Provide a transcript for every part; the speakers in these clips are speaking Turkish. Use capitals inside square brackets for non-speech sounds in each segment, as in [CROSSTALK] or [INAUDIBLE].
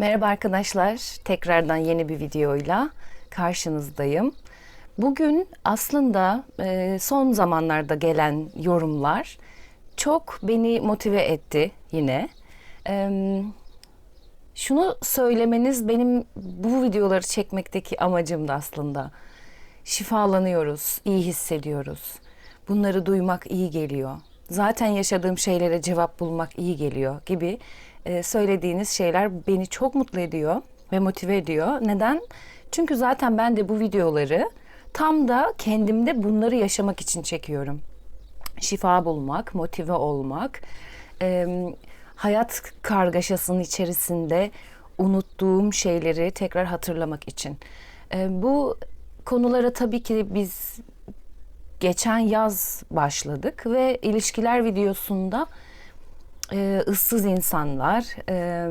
Merhaba arkadaşlar. Tekrardan yeni bir videoyla karşınızdayım. Bugün aslında e, son zamanlarda gelen yorumlar çok beni motive etti yine. E, şunu söylemeniz benim bu videoları çekmekteki amacımdı aslında. Şifalanıyoruz, iyi hissediyoruz. Bunları duymak iyi geliyor. Zaten yaşadığım şeylere cevap bulmak iyi geliyor gibi e, söylediğiniz şeyler beni çok mutlu ediyor ve motive ediyor. Neden? Çünkü zaten ben de bu videoları tam da kendimde bunları yaşamak için çekiyorum. Şifa bulmak, motive olmak, e, hayat kargaşasının içerisinde unuttuğum şeyleri tekrar hatırlamak için. E, bu konulara tabii ki biz geçen yaz başladık ve ilişkiler videosunda e, ıssız insanlar e,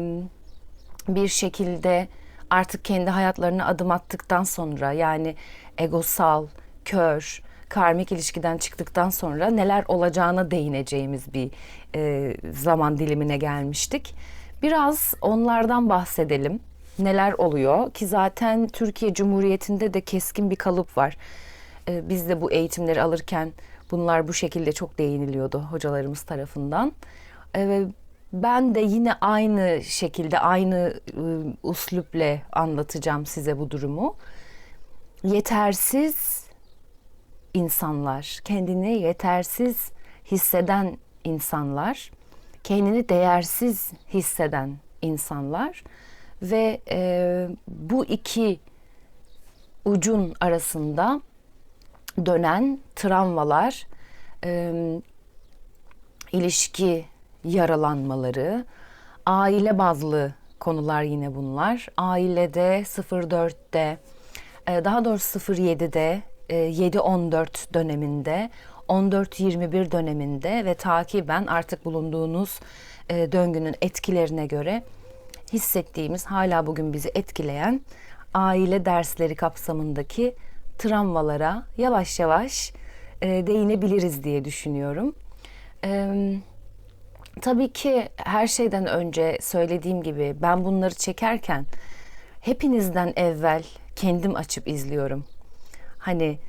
bir şekilde artık kendi hayatlarına adım attıktan sonra yani egosal, kör, karmik ilişkiden çıktıktan sonra neler olacağına değineceğimiz bir e, zaman dilimine gelmiştik. Biraz onlardan bahsedelim. Neler oluyor ki zaten Türkiye Cumhuriyeti'nde de keskin bir kalıp var. E, biz de bu eğitimleri alırken bunlar bu şekilde çok değiniliyordu hocalarımız tarafından. E, ben de yine aynı şekilde aynı e, usluple anlatacağım size bu durumu. Yetersiz insanlar, kendini yetersiz hisseden insanlar, kendini değersiz hisseden insanlar ve e, bu iki ucun arasında dönen travmalar, e, ilişki yaralanmaları, aile bazlı konular yine bunlar. Ailede 04'te, e, daha doğrusu 07'de, 7-14 e, döneminde, 14-21 döneminde ve takiben artık bulunduğunuz e, döngünün etkilerine göre hissettiğimiz, hala bugün bizi etkileyen aile dersleri kapsamındaki travmalara yavaş yavaş değinebiliriz diye düşünüyorum. Tabii ki her şeyden önce söylediğim gibi ben bunları çekerken hepinizden evvel kendim açıp izliyorum. Hani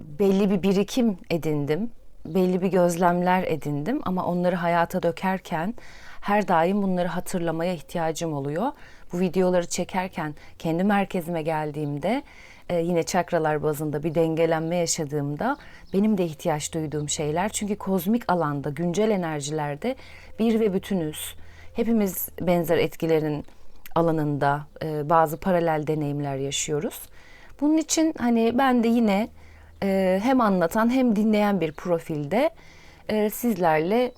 belli bir birikim edindim, belli bir gözlemler edindim ama onları hayata dökerken her daim bunları hatırlamaya ihtiyacım oluyor. Bu videoları çekerken kendi merkezime geldiğimde e, yine çakralar bazında bir dengelenme yaşadığımda benim de ihtiyaç duyduğum şeyler. Çünkü kozmik alanda, güncel enerjilerde bir ve bütünüz. Hepimiz benzer etkilerin alanında e, bazı paralel deneyimler yaşıyoruz. Bunun için hani ben de yine e, hem anlatan hem dinleyen bir profilde sizlerle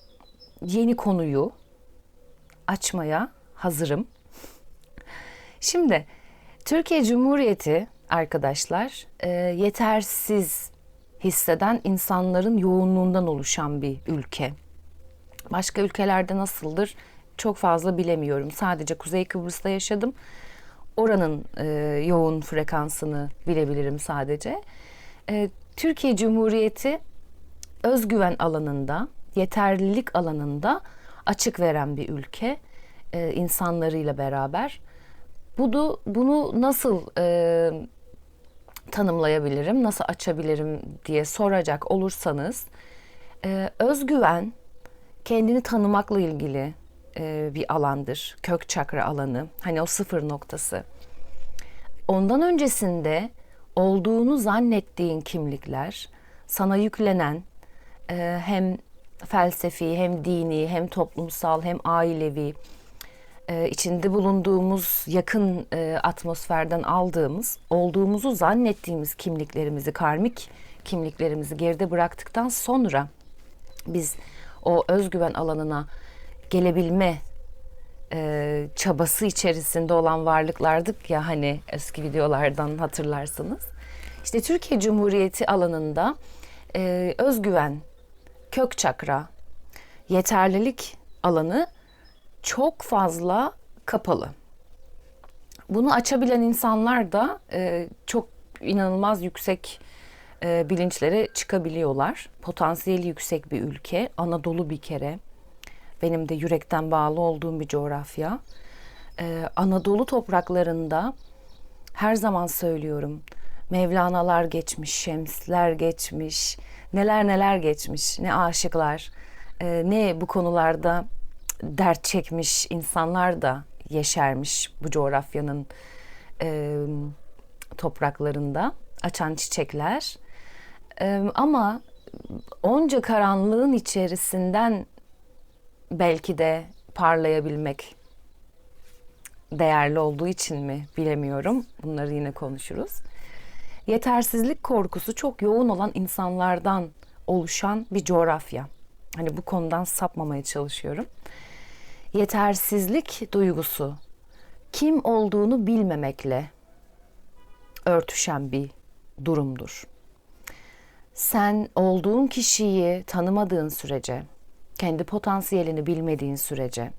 yeni konuyu açmaya hazırım. Şimdi Türkiye Cumhuriyeti arkadaşlar e, yetersiz hisseden insanların yoğunluğundan oluşan bir ülke. Başka ülkelerde nasıldır çok fazla bilemiyorum. Sadece Kuzey Kıbrıs'ta yaşadım. Oranın e, yoğun frekansını bilebilirim sadece. E, Türkiye Cumhuriyeti özgüven alanında, yeterlilik alanında açık veren bir ülke e, insanlarıyla beraber. Bunu, bunu nasıl e, tanımlayabilirim, nasıl açabilirim diye soracak olursanız e, özgüven kendini tanımakla ilgili e, bir alandır. Kök çakra alanı. Hani o sıfır noktası. Ondan öncesinde olduğunu zannettiğin kimlikler sana yüklenen e, hem felsefi hem dini hem toplumsal hem ailevi e, içinde bulunduğumuz yakın e, atmosferden aldığımız, olduğumuzu zannettiğimiz kimliklerimizi, karmik kimliklerimizi geride bıraktıktan sonra biz o özgüven alanına gelebilme e, çabası içerisinde olan varlıklardık ya hani eski videolardan hatırlarsınız. İşte Türkiye Cumhuriyeti alanında e, özgüven, kök çakra, yeterlilik alanı çok fazla kapalı. Bunu açabilen insanlar da e, çok inanılmaz yüksek e, bilinçlere çıkabiliyorlar. Potansiyeli yüksek bir ülke. Anadolu bir kere. Benim de yürekten bağlı olduğum bir coğrafya. Ee, Anadolu topraklarında her zaman söylüyorum. Mevlana'lar geçmiş, Şemsler geçmiş, neler neler geçmiş, ne aşıklar, e, ne bu konularda dert çekmiş insanlar da yeşermiş bu coğrafyanın e, topraklarında açan çiçekler. E, ama onca karanlığın içerisinden belki de parlayabilmek değerli olduğu için mi bilemiyorum. Bunları yine konuşuruz. Yetersizlik korkusu çok yoğun olan insanlardan oluşan bir coğrafya. Hani bu konudan sapmamaya çalışıyorum. Yetersizlik duygusu kim olduğunu bilmemekle örtüşen bir durumdur. Sen olduğun kişiyi tanımadığın sürece, kendi potansiyelini bilmediğin sürece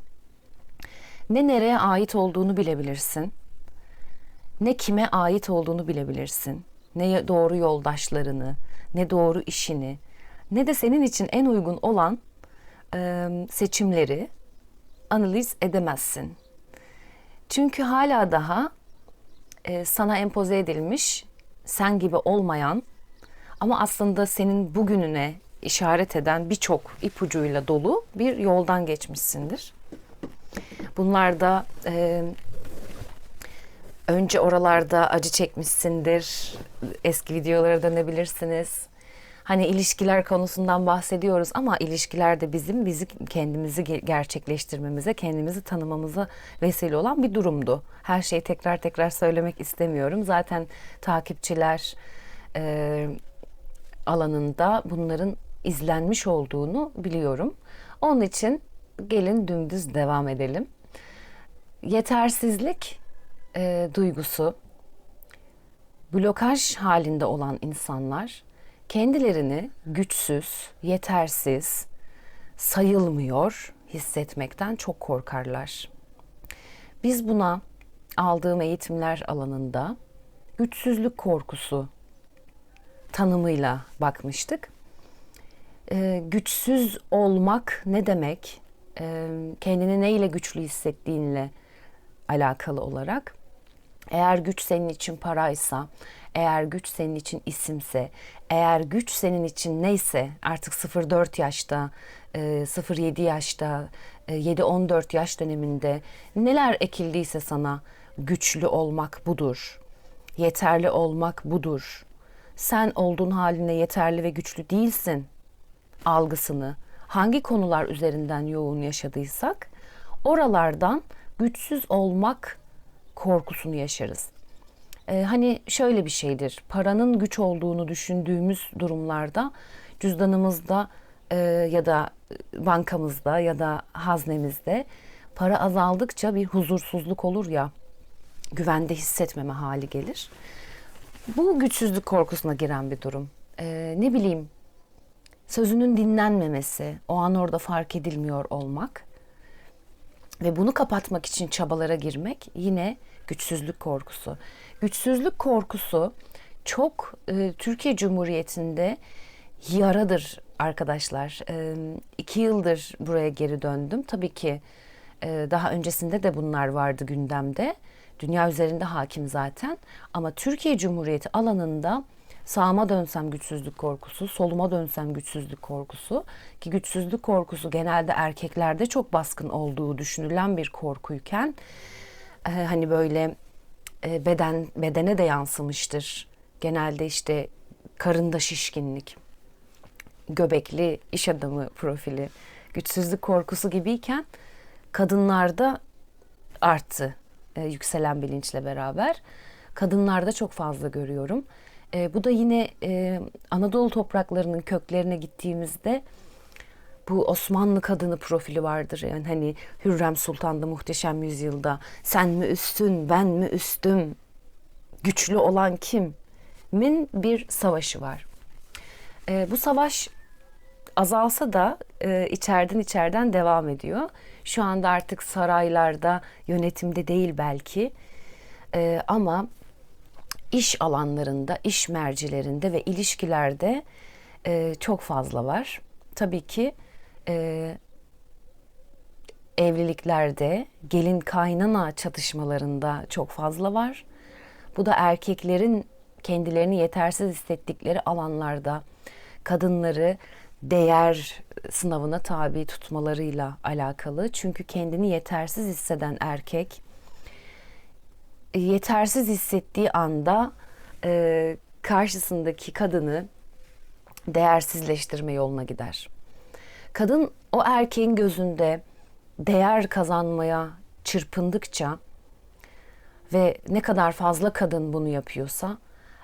ne nereye ait olduğunu bilebilirsin, ne kime ait olduğunu bilebilirsin, ne doğru yoldaşlarını, ne doğru işini, ne de senin için en uygun olan e, seçimleri analiz edemezsin. Çünkü hala daha e, sana empoze edilmiş, sen gibi olmayan ama aslında senin bugününe işaret eden birçok ipucuyla dolu bir yoldan geçmişsindir. Bunlar da e, önce oralarda acı çekmişsindir. Eski videolara dönebilirsiniz. Hani ilişkiler konusundan bahsediyoruz ama ilişkiler de bizim bizi kendimizi gerçekleştirmemize, kendimizi tanımamıza vesile olan bir durumdu. Her şeyi tekrar tekrar söylemek istemiyorum. Zaten takipçiler e, alanında bunların izlenmiş olduğunu biliyorum. Onun için gelin dümdüz devam edelim. Yetersizlik e, duygusu, blokaj halinde olan insanlar kendilerini güçsüz, yetersiz, sayılmıyor hissetmekten çok korkarlar. Biz buna aldığım eğitimler alanında güçsüzlük korkusu tanımıyla bakmıştık. Ee, güçsüz olmak ne demek? Ee, kendini neyle güçlü hissettiğinle alakalı olarak. Eğer güç senin için paraysa, eğer güç senin için isimse, eğer güç senin için neyse artık 0-4 yaşta, 0-7 e, yaşta, 7-14 e, yaş döneminde neler ekildiyse sana güçlü olmak budur. Yeterli olmak budur. Sen olduğun haline yeterli ve güçlü değilsin algısını hangi konular üzerinden yoğun yaşadıysak oralardan güçsüz olmak korkusunu yaşarız. Ee, hani şöyle bir şeydir. Paranın güç olduğunu düşündüğümüz durumlarda cüzdanımızda e, ya da bankamızda ya da haznemizde para azaldıkça bir huzursuzluk olur ya güvende hissetmeme hali gelir. Bu güçsüzlük korkusuna giren bir durum. Ee, ne bileyim sözünün dinlenmemesi, o an orada fark edilmiyor olmak ve bunu kapatmak için çabalara girmek yine güçsüzlük korkusu. Güçsüzlük korkusu çok e, Türkiye Cumhuriyeti'nde yaradır arkadaşlar. E, iki yıldır buraya geri döndüm. Tabii ki e, daha öncesinde de bunlar vardı gündemde. Dünya üzerinde hakim zaten. Ama Türkiye Cumhuriyeti alanında sağıma dönsem güçsüzlük korkusu, soluma dönsem güçsüzlük korkusu ki güçsüzlük korkusu genelde erkeklerde çok baskın olduğu düşünülen bir korkuyken e, hani böyle e, beden bedene de yansımıştır. Genelde işte karında şişkinlik, göbekli iş adamı profili, güçsüzlük korkusu gibiyken kadınlarda arttı e, yükselen bilinçle beraber. Kadınlarda çok fazla görüyorum. E, bu da yine e, Anadolu topraklarının köklerine gittiğimizde bu Osmanlı kadını profili vardır. Yani hani Hürrem Sultan'da muhteşem yüzyılda sen mi üstün ben mi üstüm güçlü olan kim? Min bir savaşı var. E, bu savaş azalsa da e, içeriden içeriden devam ediyor. Şu anda artık saraylarda yönetimde değil belki e, ama iş alanlarında, iş mercilerinde ve ilişkilerde e, çok fazla var. Tabii ki e, evliliklerde gelin kaynana çatışmalarında çok fazla var. Bu da erkeklerin kendilerini yetersiz hissettikleri alanlarda kadınları değer sınavına tabi tutmalarıyla alakalı. Çünkü kendini yetersiz hisseden erkek yetersiz hissettiği anda e, karşısındaki kadını değersizleştirme yoluna gider. Kadın o erkeğin gözünde değer kazanmaya çırpındıkça ve ne kadar fazla kadın bunu yapıyorsa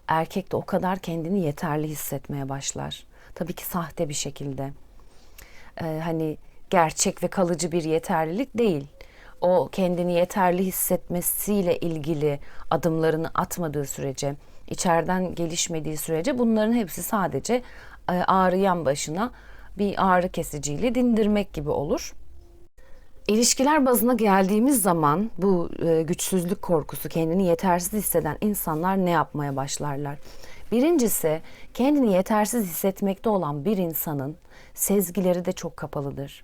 erkek de o kadar kendini yeterli hissetmeye başlar. Tabii ki sahte bir şekilde. Ee, hani gerçek ve kalıcı bir yeterlilik değil. O kendini yeterli hissetmesiyle ilgili adımlarını atmadığı sürece, içeriden gelişmediği sürece bunların hepsi sadece e, ağrıyan başına bir ağrı kesiciyle dindirmek gibi olur. İlişkiler bazına geldiğimiz zaman bu e, güçsüzlük korkusu, kendini yetersiz hisseden insanlar ne yapmaya başlarlar? Birincisi kendini yetersiz hissetmekte olan bir insanın sezgileri de çok kapalıdır.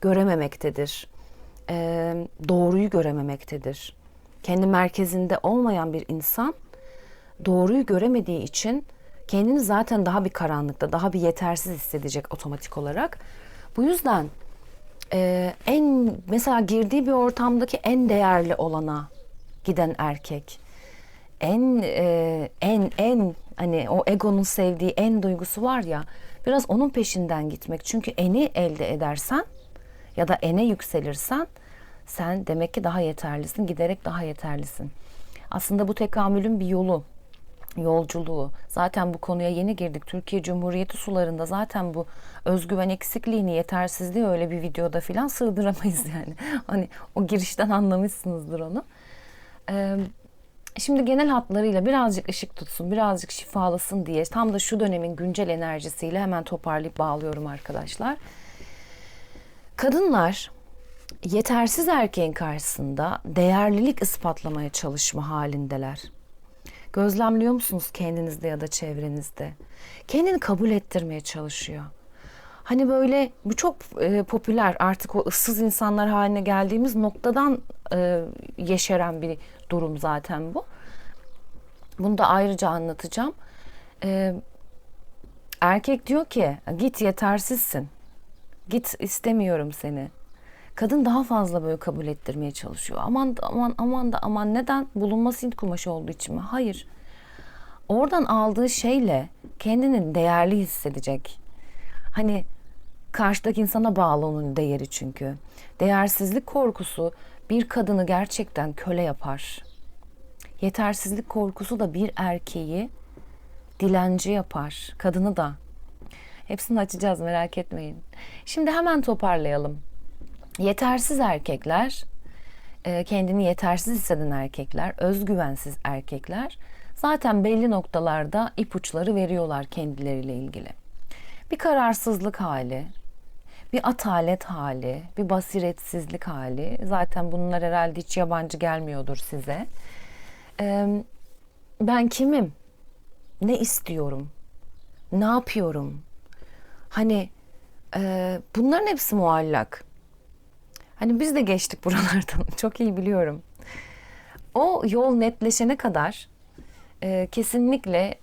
Görememektedir. E, doğruyu görememektedir. Kendi merkezinde olmayan bir insan doğruyu göremediği için kendini zaten daha bir karanlıkta, daha bir yetersiz hissedecek otomatik olarak. Bu yüzden e, en mesela girdiği bir ortamdaki en değerli olana giden erkek en e, en en hani o egonun sevdiği en duygusu var ya biraz onun peşinden gitmek. Çünkü eni elde edersen ya da ene yükselirsen sen demek ki daha yeterlisin, giderek daha yeterlisin. Aslında bu tekamülün bir yolu yolculuğu. Zaten bu konuya yeni girdik. Türkiye Cumhuriyeti sularında zaten bu özgüven eksikliğini, yetersizliği öyle bir videoda filan sığdıramayız [LAUGHS] yani. Hani o girişten anlamışsınızdır onu. Ee, şimdi genel hatlarıyla birazcık ışık tutsun, birazcık şifalasın diye tam da şu dönemin güncel enerjisiyle hemen toparlayıp bağlıyorum arkadaşlar. Kadınlar yetersiz erkeğin karşısında değerlilik ispatlamaya çalışma halindeler. Gözlemliyor musunuz kendinizde ya da çevrenizde? Kendini kabul ettirmeye çalışıyor. Hani böyle bu çok e, popüler artık o ıssız insanlar haline geldiğimiz noktadan e, yeşeren bir durum zaten bu. Bunu da ayrıca anlatacağım. E, erkek diyor ki git yetersizsin. Git istemiyorum seni. Kadın daha fazla böyle kabul ettirmeye çalışıyor. Aman aman aman da aman neden? Bulunması Hint kumaşı olduğu için mi? Hayır. Oradan aldığı şeyle kendini değerli hissedecek. Hani karşıdaki insana bağlı onun değeri çünkü. Değersizlik korkusu bir kadını gerçekten köle yapar. Yetersizlik korkusu da bir erkeği dilenci yapar. Kadını da. Hepsini açacağız merak etmeyin. Şimdi hemen toparlayalım. Yetersiz erkekler, e, kendini yetersiz hisseden erkekler, özgüvensiz erkekler zaten belli noktalarda ipuçları veriyorlar kendileriyle ilgili. Bir kararsızlık hali, bir atalet hali, bir basiretsizlik hali. Zaten bunlar herhalde hiç yabancı gelmiyordur size. E, ben kimim? Ne istiyorum? Ne yapıyorum? Hani e, bunların hepsi muallak. Hani biz de geçtik buralardan. [LAUGHS] Çok iyi biliyorum. O yol netleşene kadar e, kesinlikle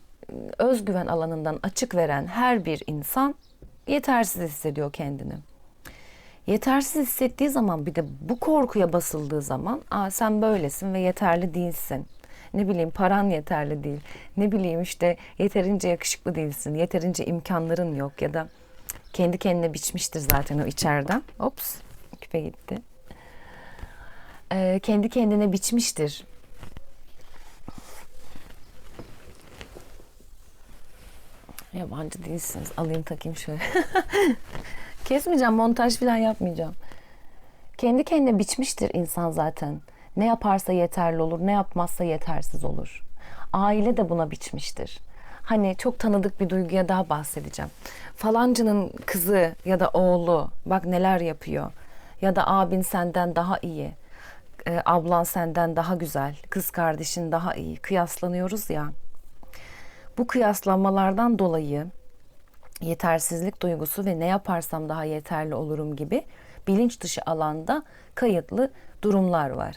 özgüven alanından açık veren her bir insan yetersiz hissediyor kendini. Yetersiz hissettiği zaman bir de bu korkuya basıldığı zaman Aa, sen böylesin ve yeterli değilsin. Ne bileyim paran yeterli değil. Ne bileyim işte yeterince yakışıklı değilsin. Yeterince imkanların yok ya da kendi kendine biçmiştir zaten o içeriden. Ops küpe gitti. Ee, kendi kendine biçmiştir. Yabancı değilsiniz. Alayım takayım şöyle. [LAUGHS] Kesmeyeceğim, montaj falan yapmayacağım. Kendi kendine biçmiştir insan zaten. Ne yaparsa yeterli olur, ne yapmazsa yetersiz olur. Aile de buna biçmiştir. Hani çok tanıdık bir duyguya daha bahsedeceğim. Falancının kızı ya da oğlu bak neler yapıyor. Ya da abin senden daha iyi. E, ablan senden daha güzel. Kız kardeşin daha iyi. Kıyaslanıyoruz ya. Bu kıyaslanmalardan dolayı yetersizlik duygusu ve ne yaparsam daha yeterli olurum gibi bilinç dışı alanda kayıtlı durumlar var.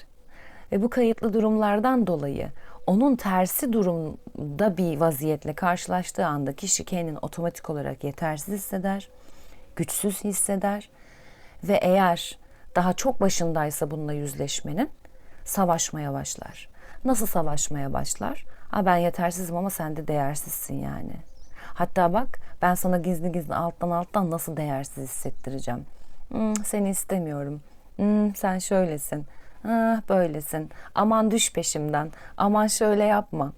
Ve bu kayıtlı durumlardan dolayı onun tersi durumda bir vaziyetle karşılaştığı anda kişi kendini otomatik olarak yetersiz hisseder, güçsüz hisseder ve eğer daha çok başındaysa bununla yüzleşmenin savaşmaya başlar. Nasıl savaşmaya başlar? Ha ben yetersizim ama sen de değersizsin yani. Hatta bak ben sana gizli gizli alttan alttan nasıl değersiz hissettireceğim. Hmm, seni istemiyorum. Hmm, sen şöylesin. Ah, böylesin. Aman düş peşimden. Aman şöyle yapma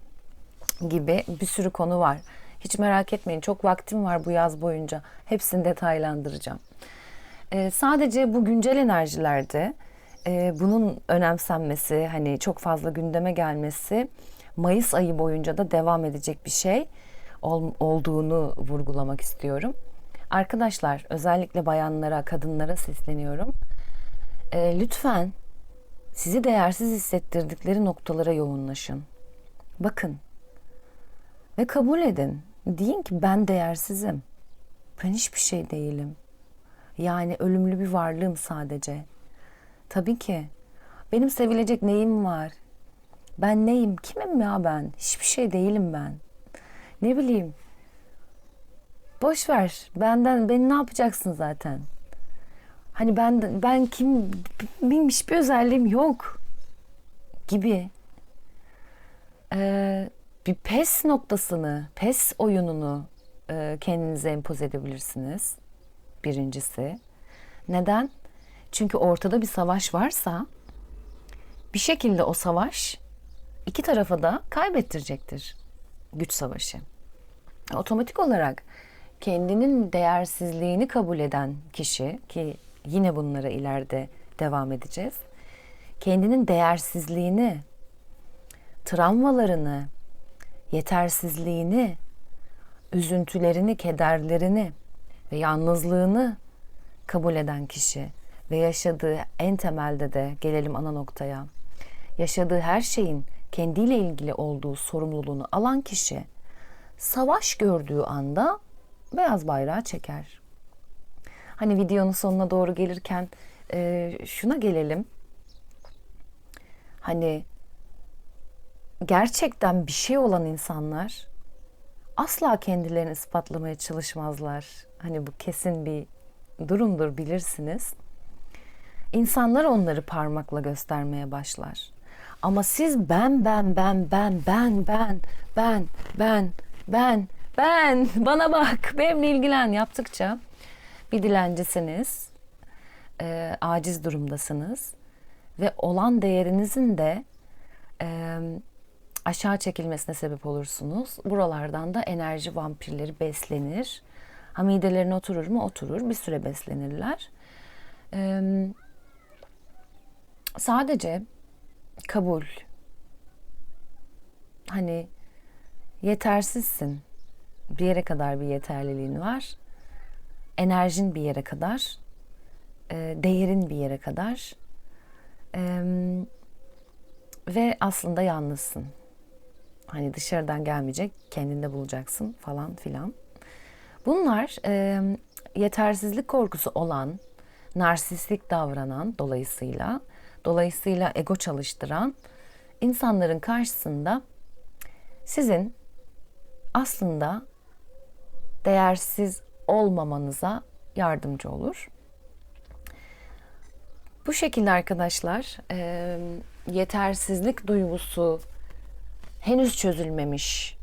gibi bir sürü konu var. Hiç merak etmeyin. Çok vaktim var bu yaz boyunca. Hepsini detaylandıracağım. Ee, sadece bu güncel enerjilerde e, bunun önemsenmesi, hani çok fazla gündeme gelmesi Mayıs ayı boyunca da devam edecek bir şey ol, olduğunu vurgulamak istiyorum. Arkadaşlar özellikle bayanlara, kadınlara sesleniyorum. E, lütfen sizi değersiz hissettirdikleri noktalara yoğunlaşın. Bakın ve kabul edin. Deyin ki ben değersizim. Ben hiçbir şey değilim. Yani ölümlü bir varlığım sadece. Tabii ki. Benim sevilecek neyim var? Ben neyim? Kimim ya ben? Hiçbir şey değilim ben. Ne bileyim. Boş ver. Benden beni ne yapacaksın zaten? Hani ben ben kim benim hiçbir özelliğim yok gibi. Ee, bir pes noktasını, pes oyununu e, kendinize empoze edebilirsiniz. Birincisi. Neden? Çünkü ortada bir savaş varsa bir şekilde o savaş iki tarafa da kaybettirecektir güç savaşı. Otomatik olarak kendinin değersizliğini kabul eden kişi ki yine bunlara ileride devam edeceğiz. Kendinin değersizliğini, travmalarını, yetersizliğini, üzüntülerini, kederlerini ve yalnızlığını kabul eden kişi ve yaşadığı en temelde de gelelim ana noktaya. Yaşadığı her şeyin kendiyle ilgili olduğu sorumluluğunu alan kişi savaş gördüğü anda beyaz bayrağı çeker. Hani videonun sonuna doğru gelirken e, şuna gelelim. Hani gerçekten bir şey olan insanlar asla kendilerini ispatlamaya çalışmazlar. Hani bu kesin bir durumdur bilirsiniz. İnsanlar onları parmakla göstermeye başlar. Ama siz ben ben ben ben ben ben ben ben ben ben bana bak benimle ilgilen yaptıkça bir dilencisiniz, e, aciz durumdasınız ve olan değerinizin de e, aşağı çekilmesine sebep olursunuz. Buralardan da enerji vampirleri beslenir. Ha oturur mu? Oturur. Bir süre beslenirler. E, sadece kabul. Hani yetersizsin. Bir yere kadar bir yeterliliğin var enerjin bir yere kadar, değerin bir yere kadar e, ve aslında yalnızsın. Hani dışarıdan gelmeyecek, kendinde bulacaksın falan filan. Bunlar e, yetersizlik korkusu olan, narsistik davranan dolayısıyla, dolayısıyla ego çalıştıran insanların karşısında sizin aslında değersiz olmamanıza yardımcı olur. Bu şekilde arkadaşlar e, yetersizlik duygusu henüz çözülmemiş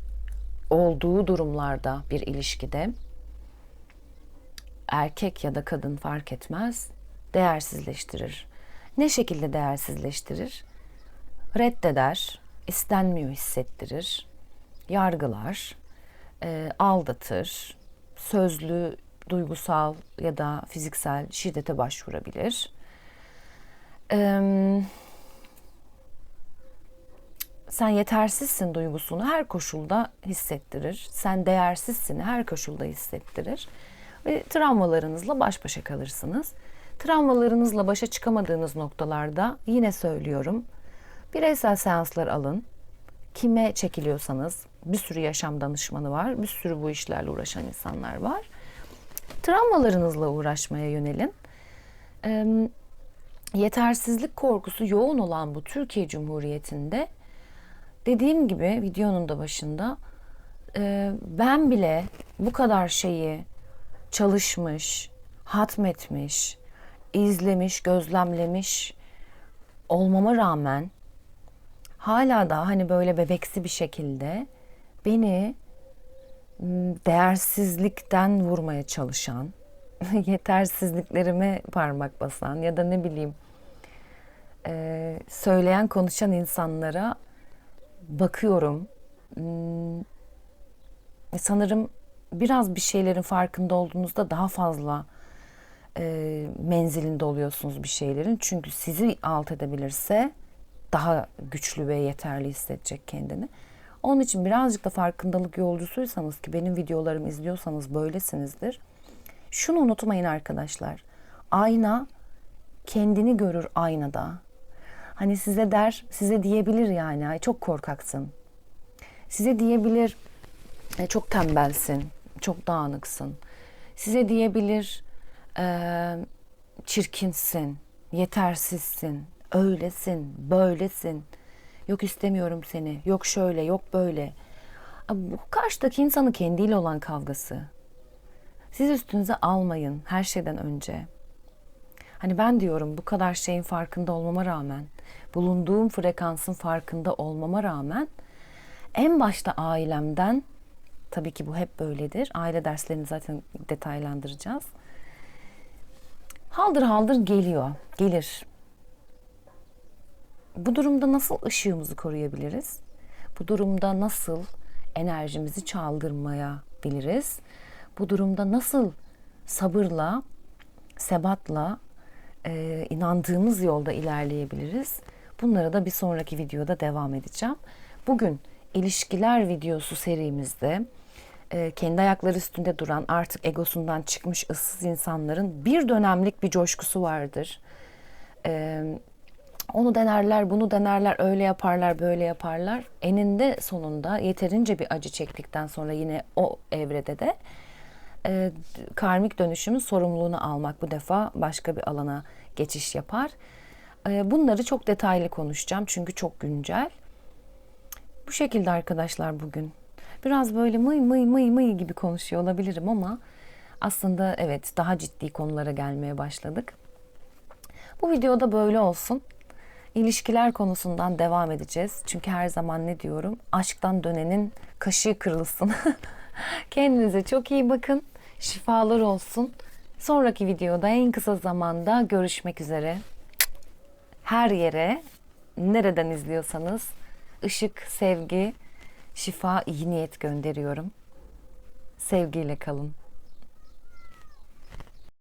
olduğu durumlarda bir ilişkide erkek ya da kadın fark etmez değersizleştirir. Ne şekilde değersizleştirir? Reddeder, istenmiyor hissettirir, yargılar, e, aldatır, sözlü, duygusal ya da fiziksel şiddete başvurabilir. Ee, sen yetersizsin duygusunu her koşulda hissettirir. Sen değersizsin her koşulda hissettirir. Ve travmalarınızla baş başa kalırsınız. Travmalarınızla başa çıkamadığınız noktalarda yine söylüyorum. Bireysel seanslar alın. Kime çekiliyorsanız bir sürü yaşam danışmanı var. Bir sürü bu işlerle uğraşan insanlar var. Travmalarınızla uğraşmaya yönelin. Ee, yetersizlik korkusu yoğun olan bu Türkiye Cumhuriyeti'nde dediğim gibi videonun da başında e, ben bile bu kadar şeyi çalışmış, hatmetmiş, izlemiş, gözlemlemiş olmama rağmen hala da hani böyle bebeksi bir şekilde beni değersizlikten vurmaya çalışan, [LAUGHS] yetersizliklerime parmak basan ya da ne bileyim söyleyen konuşan insanlara bakıyorum. Hmm, sanırım biraz bir şeylerin farkında olduğunuzda daha fazla e, menzilinde oluyorsunuz bir şeylerin. Çünkü sizi alt edebilirse daha güçlü ve yeterli hissedecek kendini. Onun için birazcık da farkındalık yolcusuysanız ki benim videolarımı izliyorsanız böylesinizdir. Şunu unutmayın arkadaşlar. Ayna kendini görür aynada. Hani size der, size diyebilir yani çok korkaksın. Size diyebilir e, çok tembelsin, çok dağınıksın. Size diyebilir e, çirkinsin, yetersizsin, öylesin, böylesin. Yok istemiyorum seni, yok şöyle, yok böyle. Bu karşıdaki insanın kendiyle olan kavgası. Siz üstünüze almayın her şeyden önce. Hani ben diyorum bu kadar şeyin farkında olmama rağmen, bulunduğum frekansın farkında olmama rağmen en başta ailemden tabii ki bu hep böyledir. Aile derslerini zaten detaylandıracağız. Haldır haldır geliyor, gelir. Bu durumda nasıl ışığımızı koruyabiliriz? Bu durumda nasıl enerjimizi çaldırmaya biliriz? Bu durumda nasıl sabırla, sebatla, e, inandığımız yolda ilerleyebiliriz? Bunlara da bir sonraki videoda devam edeceğim. Bugün ilişkiler videosu serimizde e, kendi ayakları üstünde duran artık egosundan çıkmış ıssız insanların bir dönemlik bir coşkusu vardır. E, onu denerler, bunu denerler, öyle yaparlar, böyle yaparlar. Eninde sonunda yeterince bir acı çektikten sonra yine o evrede de e, karmik dönüşümün sorumluluğunu almak bu defa başka bir alana geçiş yapar. E, bunları çok detaylı konuşacağım çünkü çok güncel. Bu şekilde arkadaşlar bugün. Biraz böyle mıy mıy mıy mıy gibi konuşuyor olabilirim ama aslında evet daha ciddi konulara gelmeye başladık. Bu videoda böyle olsun. İlişkiler konusundan devam edeceğiz. Çünkü her zaman ne diyorum? Aşktan dönenin kaşığı kırılsın. [LAUGHS] Kendinize çok iyi bakın. Şifalar olsun. Sonraki videoda en kısa zamanda görüşmek üzere. Her yere nereden izliyorsanız ışık, sevgi, şifa, iyi niyet gönderiyorum. Sevgiyle kalın.